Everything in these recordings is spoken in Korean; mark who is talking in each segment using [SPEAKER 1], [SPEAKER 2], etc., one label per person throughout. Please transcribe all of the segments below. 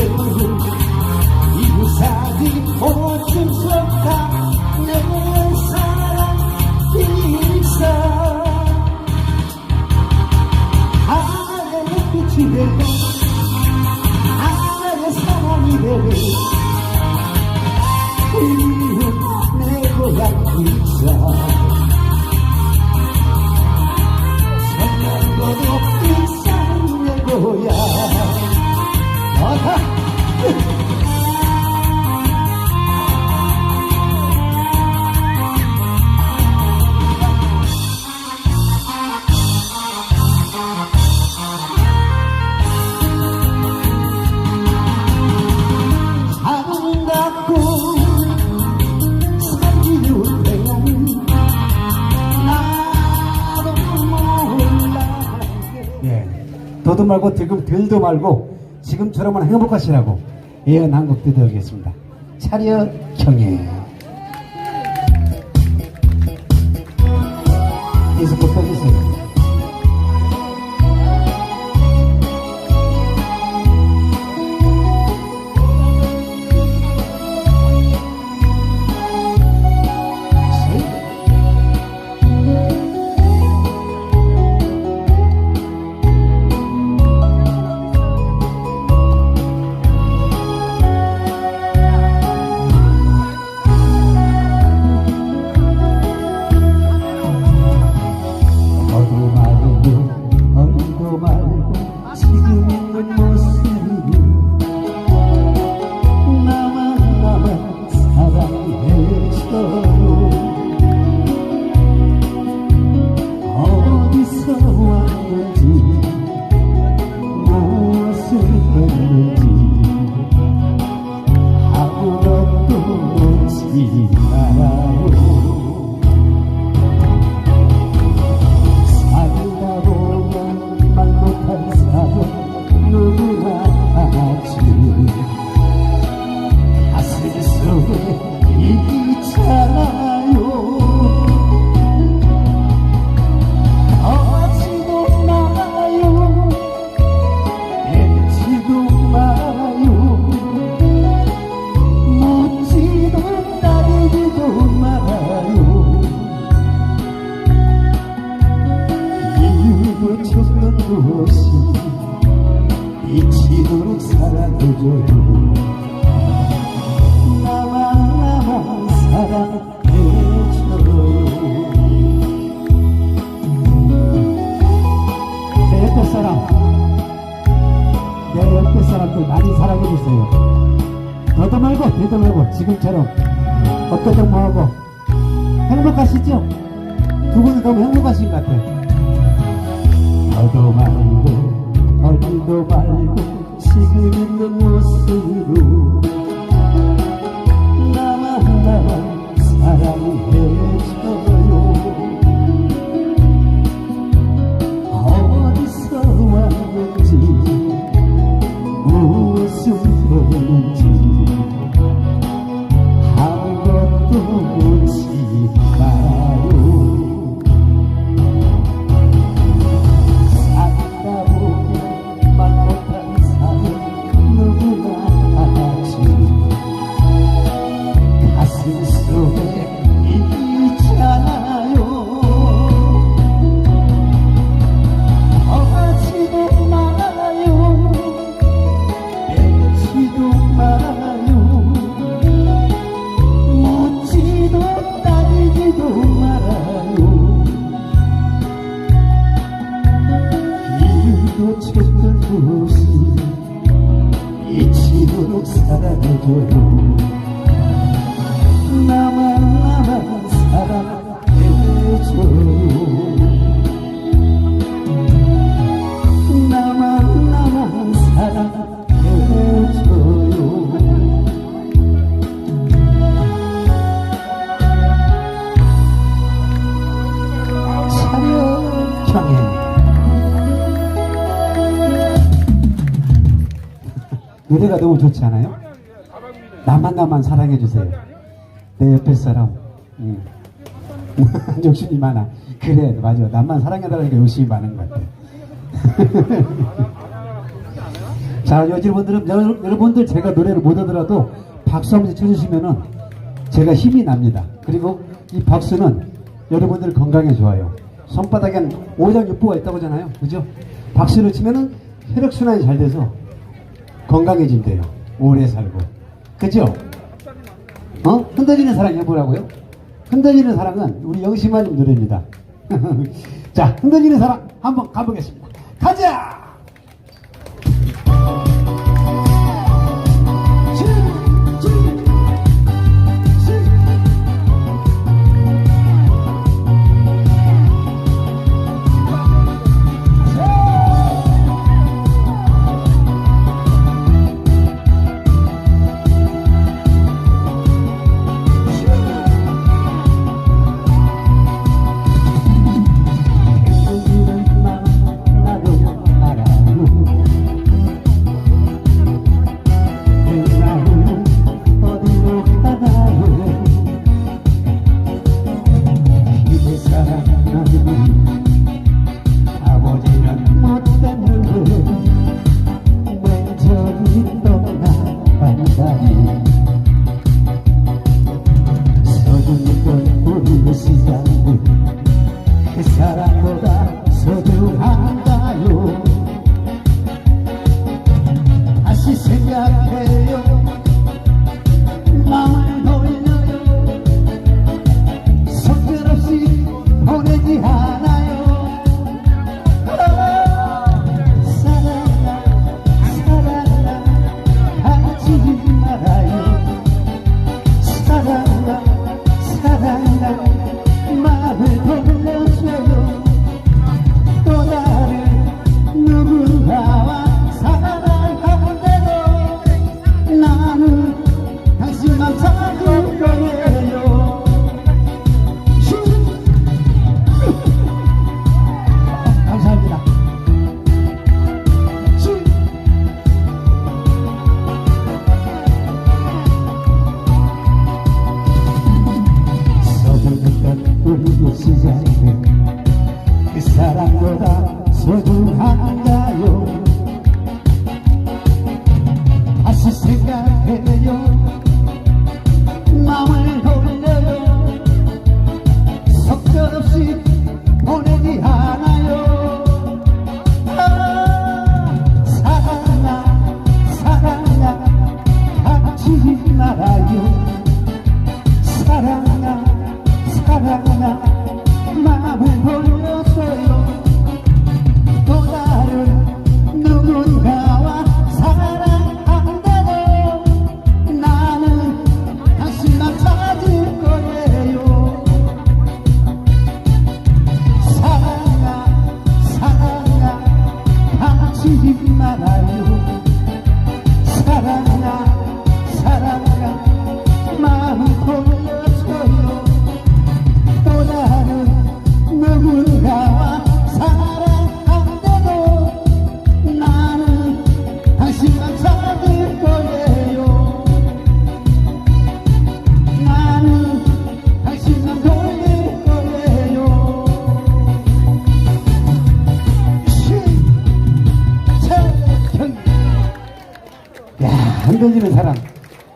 [SPEAKER 1] 내린 이 무사히 꽃춤
[SPEAKER 2] 속 더도 말고 들금 들도 말고 지금처럼은 행복하시라고 예언한 곡 드리겠습니다. 차려 경혜. 여러분이 많이 사랑해주세요. 너도 말고 대도 말고 지금처럼 어떠든 뭐하고 행복하시죠? 두 분은 너무 행복하신 것 같아요. 너도 말고 어디도 말고 지금 있는 모습으로 나만 나만 사랑해 노래가 너무 좋지 않아요? 나만 나만 사랑해 주세요. 내 옆에 사람. 음. 욕심이 많아. 그래 맞아. 나만 사랑해달라니까 욕심이 많은 것 같아. 자 여러분들은 여러- 여러분들 제가 노래를 못 하더라도 박수 한번 쳐주시면은 제가 힘이 납니다. 그리고 이 박수는 여러분들 건강에 좋아요. 손바닥엔 오장육부가 있다고 하잖아요. 그죠? 박수를 치면은 혈액순환이 잘 돼서 건강해진대요. 오래 살고. 그죠? 어? 흔들리는 사랑 해보라고요? 흔들리는 사랑은 우리 영심아님 노래입니다. 자, 흔들리는 사랑 한번 가보겠습니다. 가자! 그 사랑보다 소중한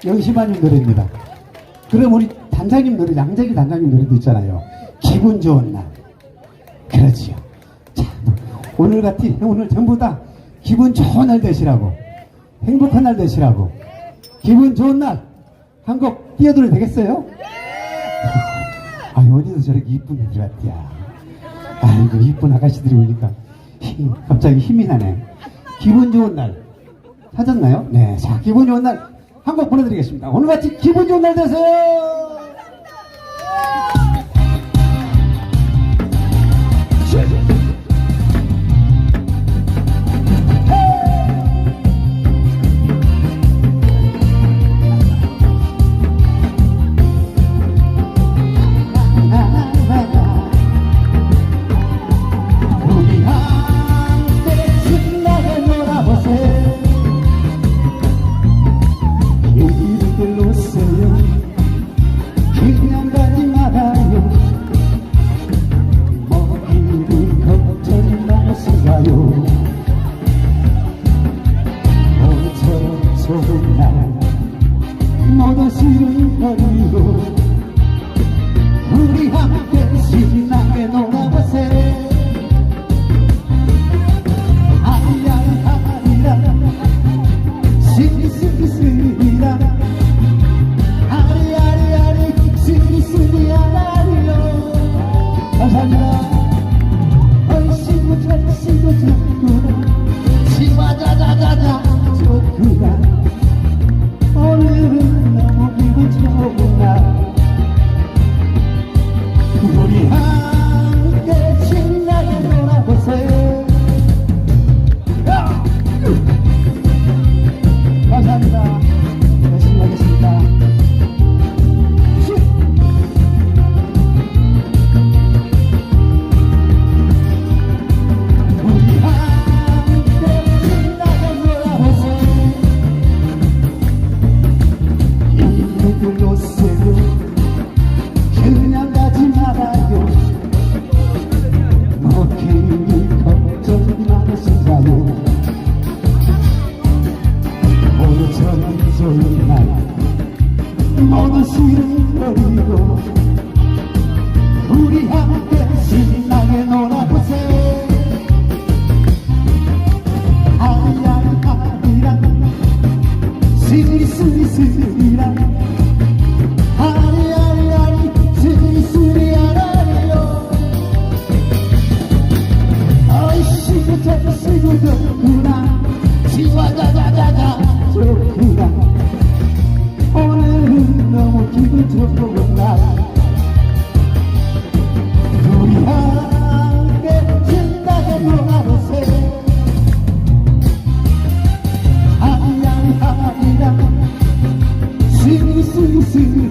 [SPEAKER 2] 영심아님 노래입니다. 그럼 우리 단장님 노래 양재기 단장님 노래도 있잖아요. 기분 좋은 날. 그렇지요. 자, 오늘 같이 오늘 전부 다 기분 좋은 날 되시라고 행복한 날 되시라고 기분 좋은 날 한 곡 띄워드려도 되겠어요? 아유 어디서 저렇게 이쁜 애들 같야 아이고 이쁜 아가씨들이 오니까 힘, 갑자기 힘이 나네. 기분 좋은 날. 찾았나요? 네, 자 기분 좋은 날 한 곡 보내드리겠습니다. 오늘 같이 기분 좋은 날 되세요
[SPEAKER 1] see.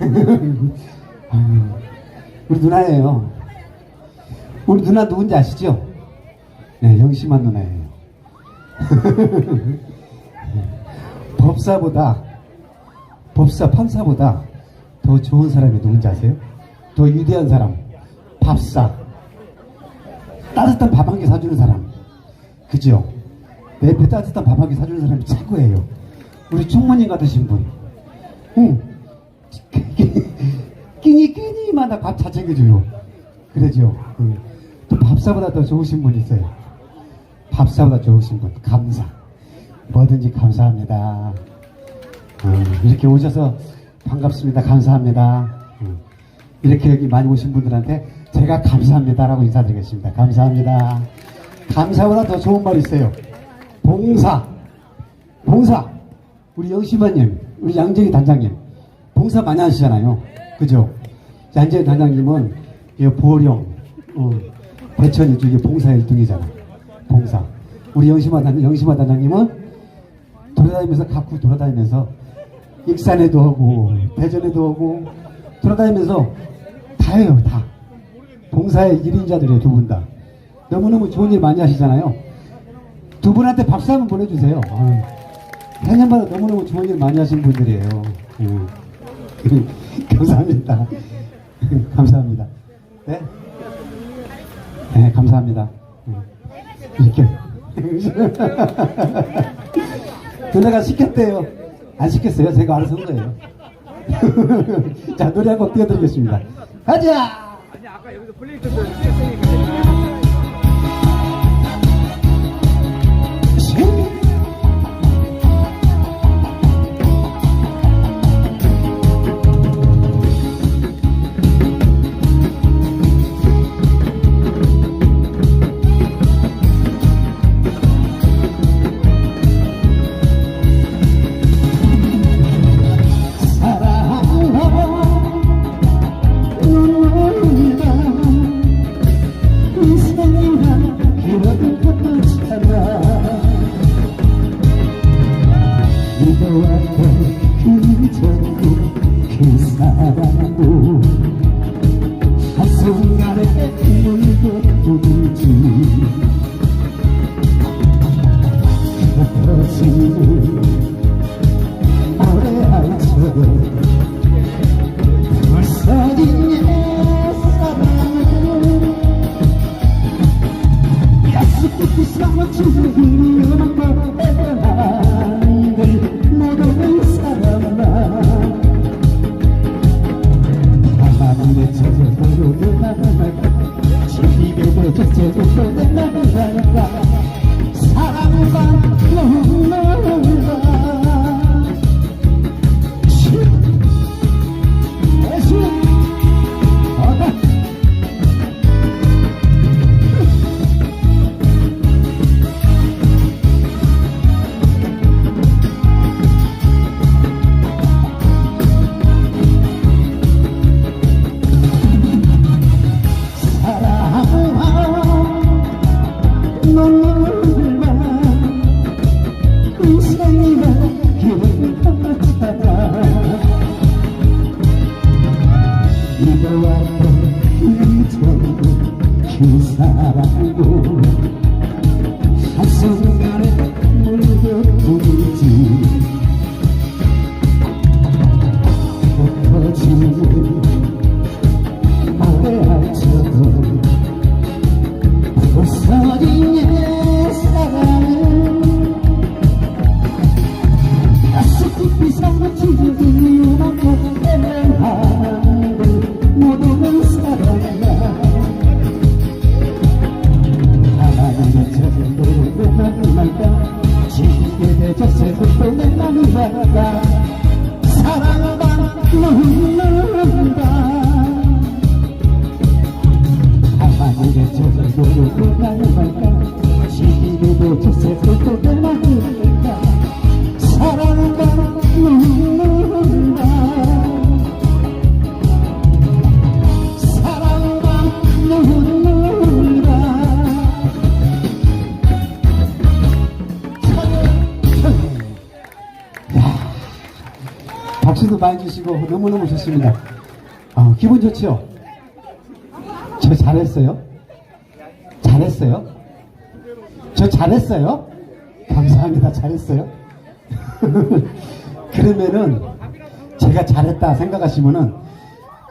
[SPEAKER 1] 아유, 우리 누나예요 우리 누나 누군지 아시죠? 네, 영심한 누나예요. 법사보다, 법사, 판사보다 더 좋은 사람이 누군지 아세요? 더 위대한 사람. 밥사. 따뜻한 밥 한 개 사주는 사람. 그죠? 내배 따뜻한 밥 한 개 사주는 사람이 최고예요. 우리 총무님 같으신 분. 응. 끼니 끼니마다 밥 다 챙겨줘요. 그러죠. 그, 또 밥사보다 더 좋으신 분 있어요. 밥사보다 좋으신 분. 감사. 뭐든지 감사합니다. 어, 이렇게 오셔서 반갑습니다. 감사합니다. 어, 이렇게 여기 많이 오신 분들한테 제가 감사합니다라고 인사드리겠습니다. 감사합니다. 감사보다 더 좋은 말 있어요. 봉사. 봉사. 우리 영심아님, 우리 양정희 단장님, 봉사 많이 하시잖아요. 그죠? 양정희 단장님은 이 보령, 어, 대천 이쪽에 봉사 1등이잖아. 봉사. 우리 영심아, 단, 영심아 단장님은 돌아다니면서 각국 돌아다니면서 익산에도 오고 대전에도 오고 돌아다니면서 다 해요 다 봉사의 1인자들이에요 두 분 다 너무너무 좋은 일 많이 하시잖아요 두 분한테 박수 한번 보내주세요 아유, 해년마다 너무너무 좋은 일 많이 하신 분들이에요 음. 감사합니다 감사합니다 네? 네 감사합니다 음. 이렇게 누나가 시켰대요. 안 시켰어요. 제가 알아서 한 거예요. 자, 노래 한 곡 띄워드리겠습니다. 가자!
[SPEAKER 3] 아니 아까 여기서 플레이트
[SPEAKER 2] 믿어왔던 그 전부 그 사랑 박수도 많이 주시고 너무너무 좋습니다. 아, 기분 좋죠? 저 잘했어요? 잘했어요? 저 잘했어요? 감사합니다. 잘했어요? 그러면은 제가 잘했다 생각하시면은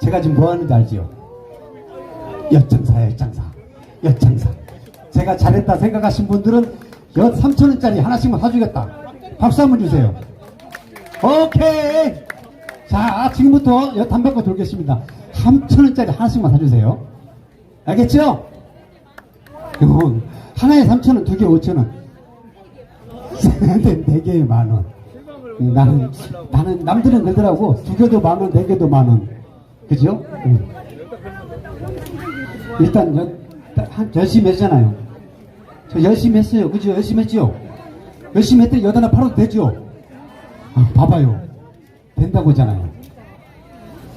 [SPEAKER 2] 제가 지금 뭐 하는지 알지요? 엿장사야 엿장사 엿장사 제가 잘했다 생각하신 분들은 엿 3천원짜리 하나씩만 사주겠다 박수 한번 주세요 오케이 자 지금부터 엿한 바퀴 돌겠습니다 3천원짜리 하나씩만 사주세요 알겠죠? 이거 하나에 3천원 두개 5천원 네 개에 만원 음, 나는 나는 남들은 그러더라고 두 개도 만원 네 개도 만원 그죠? 응. 일단 여, 한, 열심히 했잖아요 저 열심히 했어요 그죠? 열심히 했죠? 열심히 했더니 여덟 팔아도 되죠? 아, 봐봐요 된다고 하잖아요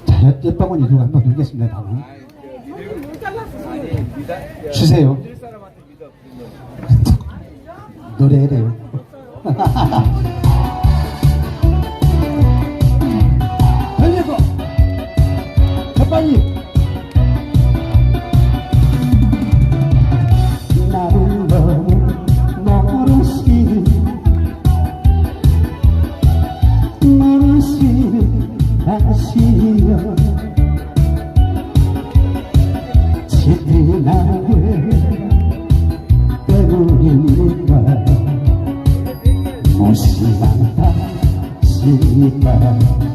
[SPEAKER 2] 자 엿- 엿방울 이거 한번 돌겠습니다 다음 주세요 노래해래요. 달려서. 빨리 나를 너무 모르시는 모르시는 아시려 지나게 때문인가 당신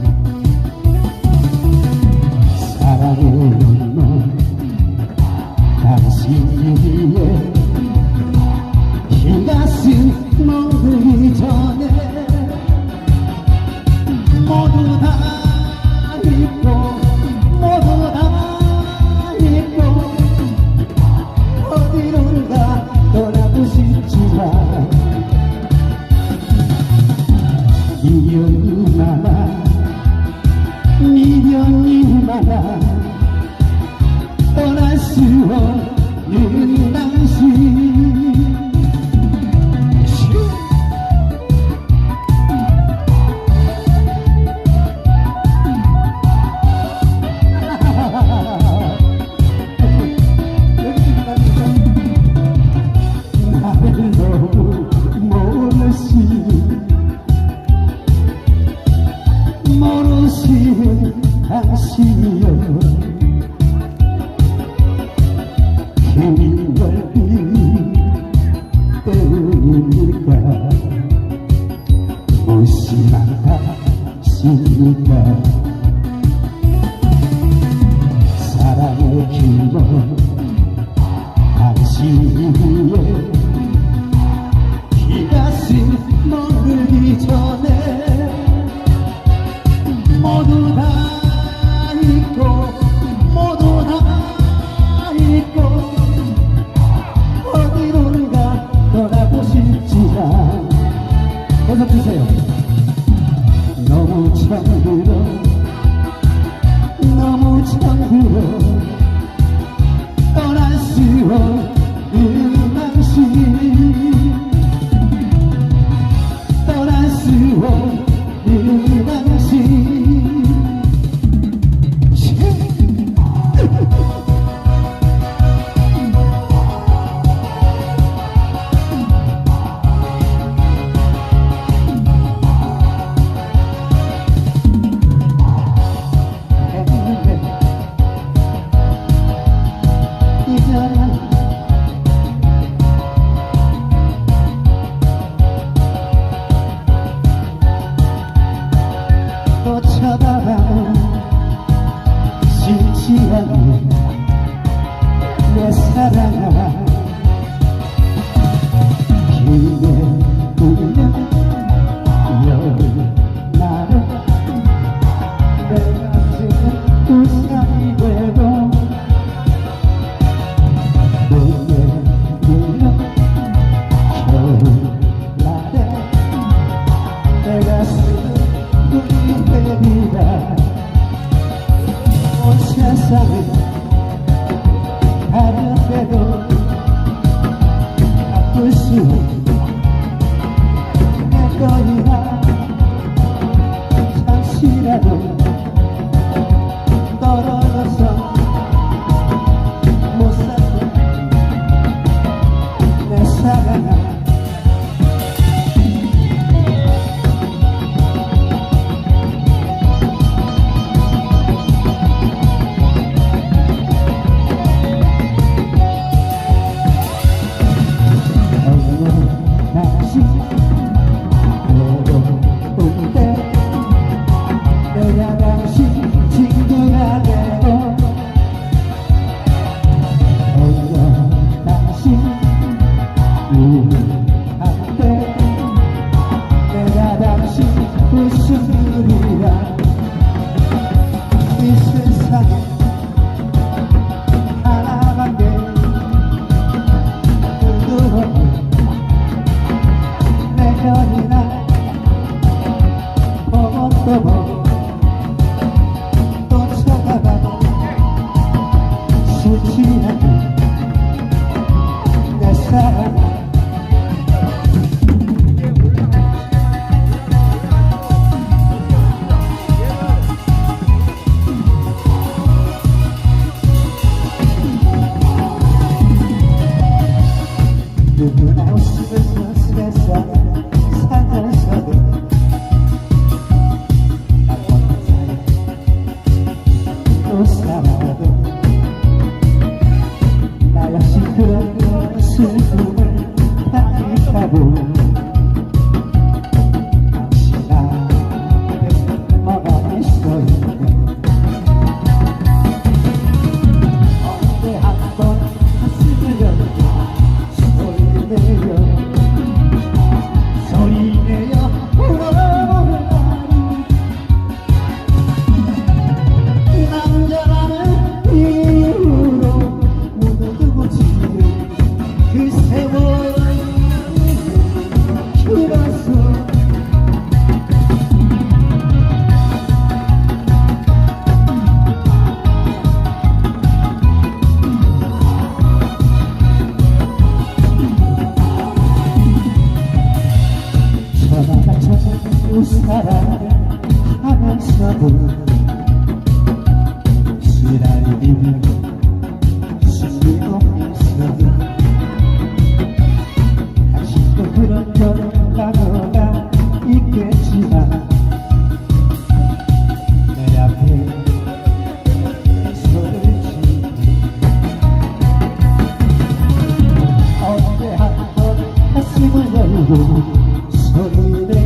[SPEAKER 2] 서울에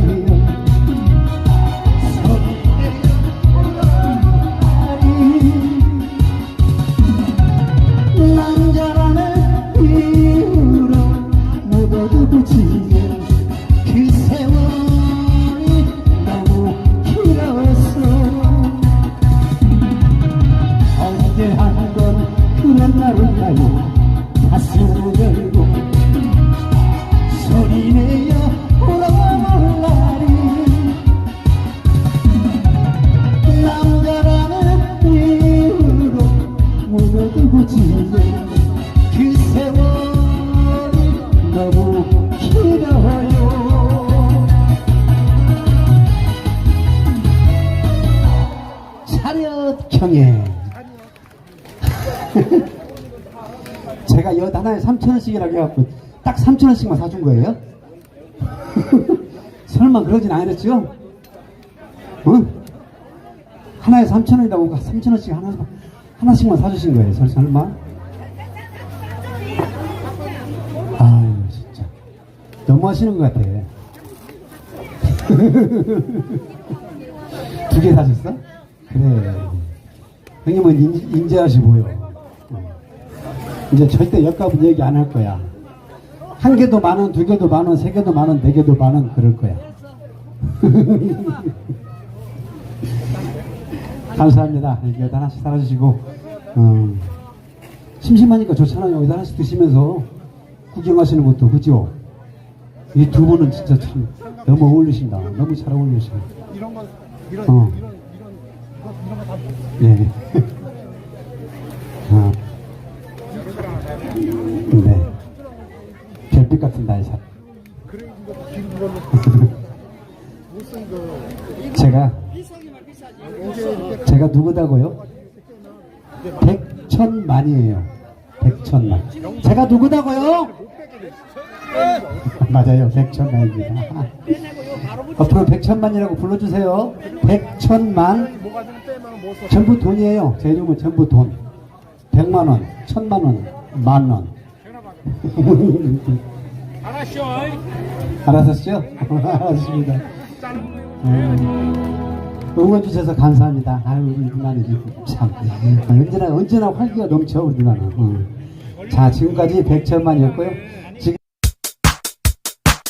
[SPEAKER 2] 제가 여 하나에 3천 원씩이라고 해갖고 딱 3천 원씩만 사준 거예요? 설마 그러진 않았죠? 응? 하나에 3천 원이라고 3천 원씩 하나, 하나씩만 사주신 거예요 설- 설마? 아유 진짜 너무 하시는 것 같아 두 개 사셨어? 그래 형님은 인, 어. 이제 절대 역값은 얘기 안 할 거야. 한 개도 만 원 두 개도 만 원 세 개도 만 원 네 개도 만 원 그럴 거야. 감사합니다. 이렇게 하나씩 사주시고. 어, 심심하니까 좋잖아요. 여기다 하나씩 드시면서 구경하시는 것도 그죠? 이 두 분은 진짜 참 너무 어울리신다. 너무 잘 어울리시네.
[SPEAKER 3] 이런 거 이런
[SPEAKER 2] 어.
[SPEAKER 3] 이런 이런 이런 거다
[SPEAKER 2] 네. 아, 네. 별빛 같은 나이샷.
[SPEAKER 3] 그래 이거 긴 거는 무슨 그
[SPEAKER 2] 제가,
[SPEAKER 3] 어 제
[SPEAKER 2] 제가 누구다고요? 백천만이에요. 백천만. 제가 누구다고요? 맞아요. 백천만입니다. 앞으로 백천만이라고 불러주세요. 백천만. 전부 돈이에요. 제 이름은 전부 돈. 백만 원, 천만 원, 만 원.
[SPEAKER 3] 알았쇼.
[SPEAKER 2] 알았었죠? 알았습니다. 음, 응원 주셔서 감사합니다. 아유, 우리 누나는 참. 언제나, 언제나 활기가 넘쳐, 우리 누나는. 음. 자, 지금까지 백천만이었고요.